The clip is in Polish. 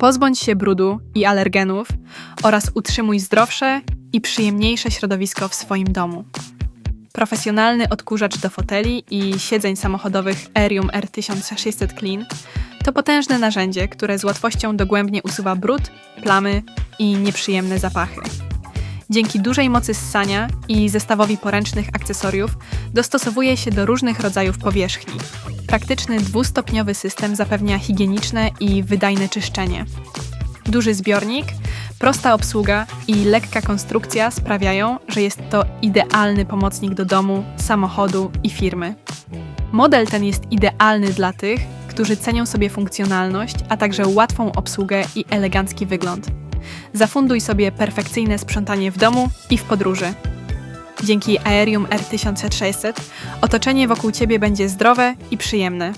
Pozbądź się brudu i alergenów oraz utrzymuj zdrowsze i przyjemniejsze środowisko w swoim domu. Profesjonalny odkurzacz do foteli i siedzeń samochodowych Erium R1600 Clean to potężne narzędzie, które z łatwością dogłębnie usuwa brud, plamy i nieprzyjemne zapachy. Dzięki dużej mocy ssania i zestawowi poręcznych akcesoriów dostosowuje się do różnych rodzajów powierzchni. Praktyczny dwustopniowy system zapewnia higieniczne i wydajne czyszczenie. Duży zbiornik, prosta obsługa i lekka konstrukcja sprawiają, że jest to idealny pomocnik do domu, samochodu i firmy. Model ten jest idealny dla tych, którzy cenią sobie funkcjonalność, a także łatwą obsługę i elegancki wygląd. Zafunduj sobie perfekcyjne sprzątanie w domu i w podróży. Dzięki Aerium R1600 otoczenie wokół Ciebie będzie zdrowe i przyjemne.